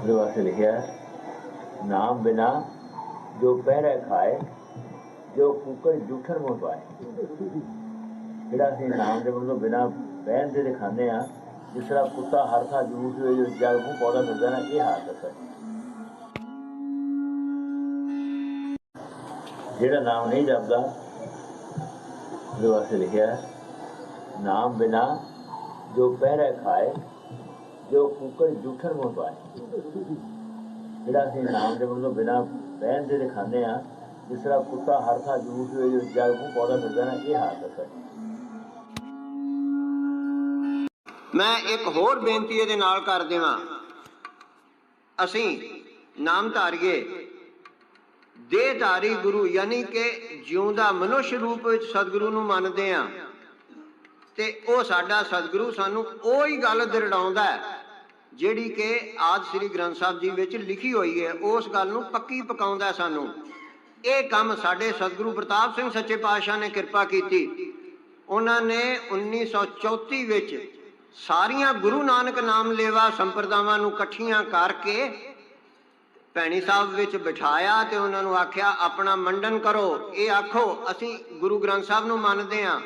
ਉਹਦੇ ਵਾਸਤੇ ਲਿਖਿਆ ਹੈ, ਨਾਮ ਬਿਨਾ ਜੋ ਪਹਿਰੇ ਖਾਏ ਜੋ ਕੁਕਰ ਜੂਠਰ ਮੋਹ ਪਾਏ ਜਿਹੜਾ ਅਸੀਂ ਨਾਮ ਦੇ ਵੱਲੋਂ ਬਿਨਾ ਬਹਿਣ ਦੇ ਦਿਖਾਉਂਦੇ ਆ ਜਿਸ ਤਰ੍ਹਾਂ ਕੁੱਤਾ ਹਰ ਥਾਂ ਜੂਠ ਹੋਏ ਜੋ ਜਗ ਮੂੰਹ ਪੌਦਾ ਫਿਰਦਾ ਨਾ ਇਹ ਹਾਲਤ ਹੈ ਸਾਡੀ। ਜਿਹੜਾ ਨਾਮ ਨਹੀਂ ਜਪਦਾ ਉਹਦੇ ਵਾਸਤੇ ਲਿਖਿਆ ਹੈ, ਨਾਮ ਬਿਨਾ ਜੋ ਪਹਿਰੇ ਖਾਏ ਜੋ ਕੁਕਰ ਜੂਠਰ ਮੋਹ ਪਾਏ ਜਿਹੜਾ ਅਸੀਂ ਨਾਮ ਦੇ ਵੱਲੋਂ ਬਿਨਾ ਬਹਿਣ ਦੇ ਦਿਖਾਉਂਦੇ ਆ ਜਿਸ ਤਰ੍ਹਾਂ ਕੁੱਤਾ ਹਰ ਜੂਠ ਹੋਏ, ਜੋ ਜਗ ਮੂੰਹ ਪੌਦਾ ਫਿਰਦਾ ਨਾ, ਇਹ ਹਾਲਤ ਹੈ ਮੈਂ ਇੱਕ ਹੋਰ ਬੇਨਤੀ ਇਹਦੇ ਨਾਲ ਕਰ ਦੇਵਾਂ। ਅਸੀਂ ਨਾਮ ਧਾਰੀਏ। ਦੇਹਧਾਰੀ ਗੁਰੂ, ਯਾਨੀ ਕਿ ਜਿਉਂਦਾ ਮਨੁੱਖ ਰੂਪ ਵਿੱਚ ਸਤਿਗੁਰੂ ਨੂੰ ਮੰਨਦੇ ਆ ਤੇ ਉਹ ਸਾਡਾ ਸਤਿਗੁਰੂ ਸਾਨੂੰ ਉਹੀ ਗੱਲ ਦਿਰੜਾਉਂਦਾ ਹੈ, ਜਿਹੜੀ ਕਿ ਆਦ ਸ੍ਰੀ ਗ੍ਰੰਥ ਸਾਹਿਬ ਜੀ ਵਿੱਚ ਲਿਖੀ ਹੋਈ ਹੈ, ਉਸ ਗੱਲ ਨੂੰ ਪੱਕੀ ਪਕਾਉਂਦਾ ਸਾਨੂੰ। ਇਹ ਕੰਮ ਸਾਡੇ ਸਤਿਗੁਰੂ ਪ੍ਰਤਾਪ ਸਿੰਘ ਸੱਚੇ ਪਾਤਸ਼ਾਹ ਨੇ ਕਿਰਪਾ ਕੀਤੀ। ਉਹਨਾਂ ਨੇ 1934 ਵਿੱਚ ਸਾਰੀਆਂ ਗੁਰੂ ਨਾਨਕ ਨਾਮ ਲੇਵਾ ਸੰਪਰਦਾਵਾਂ ਨੂੰ ਇਕੱਠੀਆਂ ਕਰਕੇ ਭੈਣੀ ਸਾਹਿਬ ਵਿੱਚ ਬਿਠਾਇਆ ਤੇ ਉਹਨਾਂ ਨੂੰ ਆਖਿਆ, ਆਪਣਾ ਮੰਡਨ ਕਰੋ। ਇਹ ਆਖੋ, ਅਸੀਂ ਗੁਰੂ ਗ੍ਰੰਥ ਸਾਹਿਬ ਨੂੰ ਮੰਨਦੇ ਹਾਂ।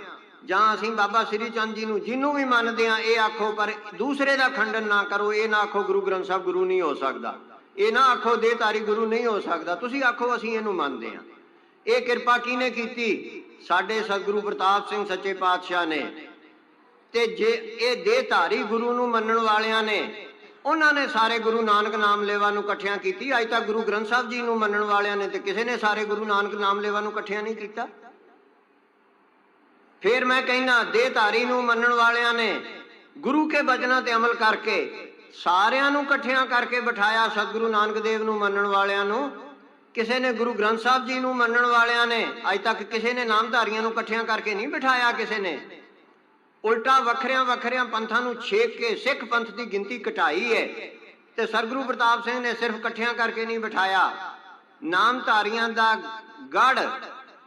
ਜਾਂ ਅਸੀਂ ਬਾਬਾ ਸ੍ਰੀ ਚੰਦ ਜੀ ਨੂੰ ਜਿਹਨੂੰ ਵੀ ਮੰਨਦੇ ਹਾਂ, ਇਹ ਆਖੋ, ਪਰ ਦੂਸਰੇ ਦਾ ਖੰਡਨ ਨਾ ਕਰੋ, ਇਹ ਨਾ ਆਖੋ ਗੁਰੂ ਗ੍ਰੰਥ ਸਾਹਿਬ ਗੁਰੂ ਨਹੀਂ ਹੋ ਸਕਦਾ। ਇਹ ਨਾ ਆਖੋ ਦੇਹਧਾਰੀ ਗੁਰੂ ਨਹੀਂ ਹੋ ਸਕਦਾ। ਤੁਸੀਂ ਆਖੋ ਅਸੀਂ ਇਹਨੂੰ ਮੰਨਦੇ ਹਾਂ। ਇਹ ਕਿਰਪਾ ਕਿਹਨੇ ਕੀਤੀ? ਸਾਡੇ ਸਤਿਗੁਰੂ ਪ੍ਰਤਾਪ ਸਿੰਘ ਸੱਚੇ ਪਾਤਸ਼ਾਹ ਨੇ। ਤੇ ਜੇ ਇਹ ਦੇਹਧਾਰੀ ਗੁਰੂ ਨੂੰ ਮੰਨਣ ਵਾਲਿਆਂ ਨੇ, ਉਹਨਾਂ ਨੇ ਸਾਰੇ ਗੁਰੂ ਨਾਨਕ ਨਾਮ ਲੇਵਾ ਨੂੰ ਇਕੱਠਿਆਂ ਕੀਤੀ। ਅੱਜ ਤੱਕ ਗੁਰੂ ਗ੍ਰੰਥ ਸਾਹਿਬ ਜੀ ਨੂੰ ਮੰਨਣ ਵਾਲਿਆਂ ਨੇ ਤੇ ਕਿਸੇ ਨੇ ਸਾਰੇ ਗੁਰੂ ਨਾਨਕ ਨਾਮ ਲੇਵਾ ਨੂੰ ਇਕੱਠਿਆਂ ਨਹੀਂ ਕੀਤਾ। ਫਿਰ ਮੈਂ ਕਹਿੰਦਾ, ਦੇਹਧਾਰੀ ਨੂੰ ਮੰਨਣ ਵਾਲਿਆਂ ਨੇ ਗੁਰੂ ਕੇ ਬਚਨਾਂ ਤੇ ਅਮਲ ਕਰਕੇ ਸਾਰਿਆਂ ਨੂੰ ਇਕੱਠਿਆਂ ਕਰਕੇ ਬਿਠਾਇਆ, ਸਤਿਗੁਰੂ ਨਾਨਕ ਦੇਵ ਨੂੰ ਮੰਨਣ ਵਾਲਿਆਂ ਨੂੰ, ਕਿਸੇ ਨੇ ਗੁਰੂ ਗ੍ਰੰਥ ਸਾਹਿਬ ਜੀ ਨੂੰ ਮੰਨਣ ਵਾਲਿਆਂ ਨੇ, ਅੱਜ ਤੱਕ ਕਿਸੇ ਨੇ ਨਾਮਧਾਰੀਆਂ ਨੂੰ ਇਕੱਠਿਆਂ ਕਰਕੇ ਨਹੀਂ ਬਿਠਾਇਆ ਕਿਸੇ ਨੇ। ਉਲਟਾ ਵੱਖਰਿਆਂ ਵੱਖਰਿਆਂ ਪੰਥਾਂ ਨੂੰ ਛੇਕ ਕੇ ਸਿੱਖ ਪੰਥ ਦੀ ਗਿਣਤੀ ਘਟਾਈ ਹੈ ਤੇ ਸਰਗੁਰੂ ਪ੍ਰਤਾਪ ਸਿੰਘ ਨੇ ਸਿਰਫ ਇਕੱਠਿਆਂ ਕਰਕੇ ਨਹੀਂ ਬਿਠਾਇਆ। ਨਾਮਧਾਰੀਆਂ ਦਾ ਗੜ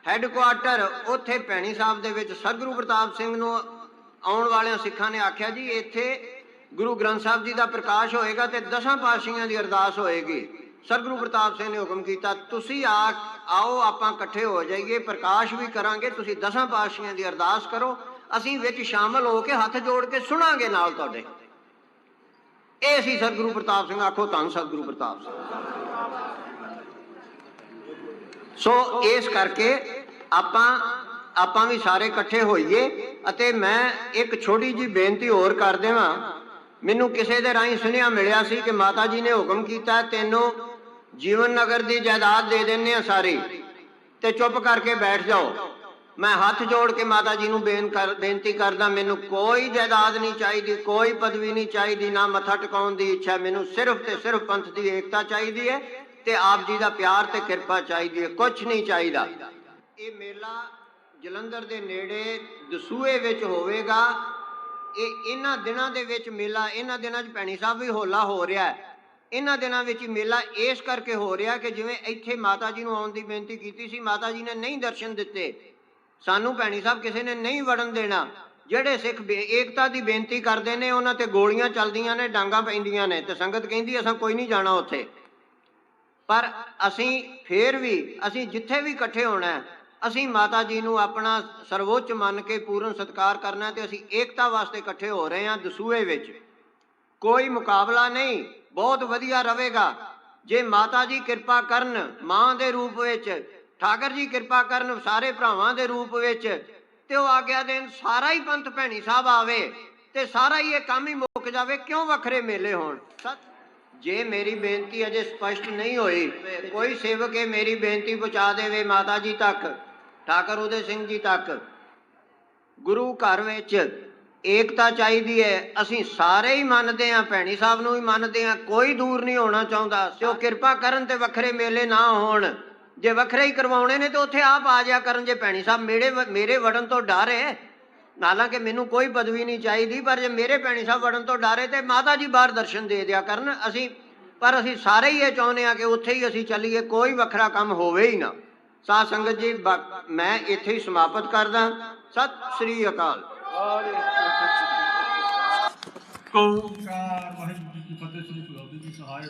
ਹੈੱਡਕੁਆਟਰ ਉੱਥੇ ਭੈਣੀ ਸਾਹਿਬ ਦੇ ਵਿੱਚ ਸਤਿਗੁਰੂ ਪ੍ਰਤਾਪ ਸਿੰਘ ਨੂੰ ਆਉਣ ਵਾਲਿਆਂ ਸਿੱਖਾਂ ਨੇ ਆਖਿਆ ਜੀ, ਇੱਥੇ ਗੁਰੂ ਗ੍ਰੰਥ ਸਾਹਿਬ ਜੀ ਦਾ ਪ੍ਰਕਾਸ਼ ਹੋਏਗਾ ਤੇ ਦਸਾਂ ਪਾਤਸ਼ਾਹੀਆਂ ਦੀ ਅਰਦਾਸ ਹੋਏਗੀ। ਸਤਿਗੁਰੂ ਪ੍ਰਤਾਪ ਸਿੰਘ ਨੇ ਹੁਕਮ ਕੀਤਾ, ਤੁਸੀਂ ਆ, ਆਓ, ਆਪਾਂ ਇਕੱਠੇ ਹੋ ਜਾਈਏ, ਪ੍ਰਕਾਸ਼ ਵੀ ਕਰਾਂਗੇ, ਤੁਸੀਂ ਦਸਾਂ ਪਾਤਸ਼ਾਹੀਆਂ ਦੀ ਅਰਦਾਸ ਕਰੋ, ਅਸੀਂ ਵਿੱਚ ਸ਼ਾਮਲ ਹੋ ਕੇ ਹੱਥ ਜੋੜ ਕੇ ਸੁਣਾਂਗੇ ਨਾਲ ਤੁਹਾਡੇ। ਇਹ ਸੀ ਸਤਿਗੁਰੂ ਪ੍ਰਤਾਪ ਸਿੰਘ, ਆਖੋ ਧੰਨ ਸਤਿਗੁਰੂ ਪ੍ਰਤਾਪ ਸਿੰਘ। ਸੋ ਇਸ ਕਰਕੇ ਆਪਾਂ ਆਪਾਂ ਵੀ ਸਾਰੇ ਇਕੱਠੇ ਹੋਈਏ ਅਤੇ ਮੈਂ ਇੱਕ ਛੋਟੀ ਜੀ ਬੇਨਤੀ ਹੋਰ ਕਰ ਦੇਵਾਂ। ਮੈਨੂੰ ਕਿਸੇ ਦੇ ਰਾਹੀਂ ਸੁਨੇਹਾ ਮਿਲਿਆ ਸੀ ਕਿ ਮਾਤਾ ਜੀ ਨੇ ਹੁਕਮ ਕੀਤਾ, ਤੈਨੂੰ ਜੀਵਨ ਨਗਰ ਦੀ ਜਾਇਦਾਦ ਦੇ ਦਿੰਨੇ ਆ ਸਾਰੀ। ਤੇ ਚੁੱਪ ਕਰਕੇ ਬੈਠ ਜਾਓ। ਮੈਂ ਹੱਥ ਜੋੜ ਕੇ ਮਾਤਾ ਜੀ ਨੂੰ ਬੇਨ ਕਰ, ਬੇਨਤੀ ਕਰਦਾ, ਮੈਨੂੰ ਕੋਈ ਜਾਇਦਾਦ ਨਹੀਂ ਚਾਹੀਦੀ, ਕੋਈ ਪਦਵੀ ਨਹੀਂ ਚਾਹੀਦੀ, ਨਾ ਮੱਥਾ ਟਿਕਾਉਣ ਦੀ ਇੱਛਾ। ਮੈਨੂੰ ਸਿਰਫ ਤੇ ਸਿਰਫ ਪੰਥ ਦੀ ਏਕਤਾ ਚਾਹੀਦੀ ਹੈ ਤੇ ਆਪ ਜੀ ਦਾ ਪਿਆਰ ਤੇ ਕਿਰਪਾ ਚਾਹੀਦੀ ਹੈ। ਕੁਝ ਨਹੀਂ ਚਾਹੀਦਾ। ਇਹ ਮੇਲਾ ਜਲੰਧਰ ਦੇ ਨੇੜੇ ਦਸੂਏ ਵਿੱਚ ਹੋਵੇਗਾ। ਇਹ ਇਹਨਾਂ ਦਿਨਾਂ ਦੇ ਵਿੱਚ ਮੇਲਾ, ਇਹਨਾਂ ਦਿਨਾਂ 'ਚ ਭੈਣੀ ਸਾਹਿਬ ਵੀ ਹੋਲਾ ਹੋ ਰਿਹਾ ਹੈ। ਇਹਨਾਂ ਦਿਨਾਂ ਵਿੱਚ ਮੇਲਾ ਇਸ ਕਰਕੇ ਹੋ ਰਿਹਾ ਕਿ ਜਿਵੇਂ ਇੱਥੇ ਮਾਤਾ ਜੀ ਨੂੰ ਆਉਣ ਦੀ ਬੇਨਤੀ ਕੀਤੀ ਸੀ, ਮਾਤਾ ਜੀ ਨੇ ਨਹੀਂ ਦਰਸ਼ਨ ਦਿੱਤੇ। ਸਾਨੂੰ ਭੈਣੀ ਸਾਹਿਬ ਕਿਸੇ ਨੇ ਨਹੀਂ ਵੜਨ ਦੇਣਾ। ਜਿਹੜੇ ਸਿੱਖ ਏਕਤਾ ਦੀ ਬੇਨਤੀ ਕਰਦੇ ਨੇ, ਉਹਨਾਂ ਤੇ ਗੋਲੀਆਂ ਚੱਲਦੀਆਂ ਨੇ, ਡਾਂਗਾ ਪੈਂਦੀਆਂ ਨੇ ਤੇ ਸੰਗਤ ਕਹਿੰਦੀ ਅਸਾਂ ਕੋਈ ਨਹੀਂ ਜਾਣਾ ਉੱਥੇ। ਪਰ ਅਸੀਂ ਫੇਰ ਵੀ, ਅਸੀਂ ਜਿੱਥੇ ਵੀ ਇਕੱਠੇ ਹੋਣਾ ਅਸੀਂ ਮਾਤਾ ਜੀ ਨੂੰ ਆਪਣਾ ਸਰਵੋੱਚ ਮੰਨ ਕੇ ਪੂਰਨ ਸਤਿਕਾਰ ਕਰਨਾ ਹੈ ਤੇ ਅਸੀਂ ਏਕਤਾ ਵਾਸਤੇ ਇਕੱਠੇ ਹੋ ਰਹੇ ਹਾਂ ਦਸੂਏ ਵਿੱਚ। ਕੋਈ ਮੁਕਾਬਲਾ ਨਹੀਂ, ਬਹੁਤ ਵਧੀਆ ਰਹੇਗਾ। ਜੇ ਮਾਤਾ ਜੀ ਕਿਰਪਾ ਕਰਨ ਮਾਂ ਦੇ ਰੂਪ ਵਿੱਚ, ਠਾਕਰ ਜੀ ਕਿਰਪਾ ਕਰਨ ਸਾਰੇ ਭਰਾਵਾਂ ਦੇ ਰੂਪ ਵਿੱਚ, ਤੇ ਉਹ ਆਗਿਆ ਦੇਣ ਸਾਰਾ ਹੀ ਪੰਥ ਭੈਣੀ ਸਾਹਿਬ ਆਵੇ ਤੇ ਸਾਰਾ ਹੀ ਇਹ ਕੰਮ ਹੀ ਮੁੱਕ ਜਾਵੇ, ਕਿਉਂ ਵੱਖਰੇ ਮੇਲੇ ਹੋਣ? ਜੇ ਮੇਰੀ ਬੇਨਤੀ ਅਜੇ ਸਪਸ਼ਟ ਨਹੀਂ ਹੋਈ, ਕੋਈ ਸੇਵਕ ਇਹ ਮੇਰੀ ਬੇਨਤੀ ਪਹੁੰਚਾ ਦੇਵੇ ਮਾਤਾ ਜੀ ਤੱਕ। ਠਾਕਰ ਉਦੇ ਸਿੰਘ ਜੀ ਤੱਕ। ਗੁਰੂ ਘਰ ਵਿੱਚ ਏਕਤਾ ਚਾਹੀਦੀ ਹੈ। ਅਸੀਂ ਸਾਰੇ ਹੀ ਮੰਨਦੇ ਹਾਂ, ਭੈਣੀ ਸਾਹਿਬ ਨੂੰ ਵੀ ਮੰਨਦੇ ਹਾਂ। ਕੋਈ ਦੂਰ ਨਹੀਂ ਹੋਣਾ ਚਾਹੁੰਦਾ। ਤੇ ਕਿਰਪਾ ਕਰਨ ਤੇ ਵੱਖਰੇ ਮੇਲੇ ਨਾ ਹੋਣ। ਜੇ ਵੱਖਰੇ ਹੀ ਕਰਵਾਉਣੇ ਨੇ ਤੇ ਉੱਥੇ ਆਪ ਆ ਜਾ ਕਰਨ ਜੇ ਭੈਣੀ ਸਾਹਿਬ ਮੇਰੇ ਮੇਰੇ ਵੜਨ ਤੋਂ ਡਰ ਹੈ। ਹਾਲਾਂਕਿ ਮੈਨੂੰ ਕੋਈ ਪਦਵੀ ਨਹੀਂ ਚਾਹੀਦੀ, ਪਰ ਜੇ ਮੇਰੇ ਭੈਣੀ ਸਾਹਿਬ ਵੜਨ ਤੋਂ ਡਰੇ ਤੇ ਮਾਤਾ ਜੀ ਬਾਹਰ ਦਰਸ਼ਨ ਦੇ ਦਿਆ ਕਰਨ। ਅਸੀਂ, ਪਰ ਅਸੀਂ ਸਾਰੇ ਹੀ ਇਹ ਚਾਹੁੰਦੇ ਆ ਕਿ ਉੱਥੇ ਹੀ ਅਸੀਂ ਚੱਲੀਏ। ਕੋਈ ਵੱਖਰਾ ਕੰਮ ਹੋਵੇ ਹੀ ਨਾ। ਸਾਧ ਸੰਗਤ ਜੀ ਮੈਂ ਇੱਥੇ ਹੀ ਸਮਾਪਤ ਕਰਦਾ। ਸਤਿ ਸ੍ਰੀ ਅਕਾਲ। ਓੰਕਾਰ ਵਾਹਿਗੁਰੂ ਜੀ ਫਤਿਹ, ਸ੍ਰੀ ਗੁਰੂ ਜੀ ਸਾਹਿਬ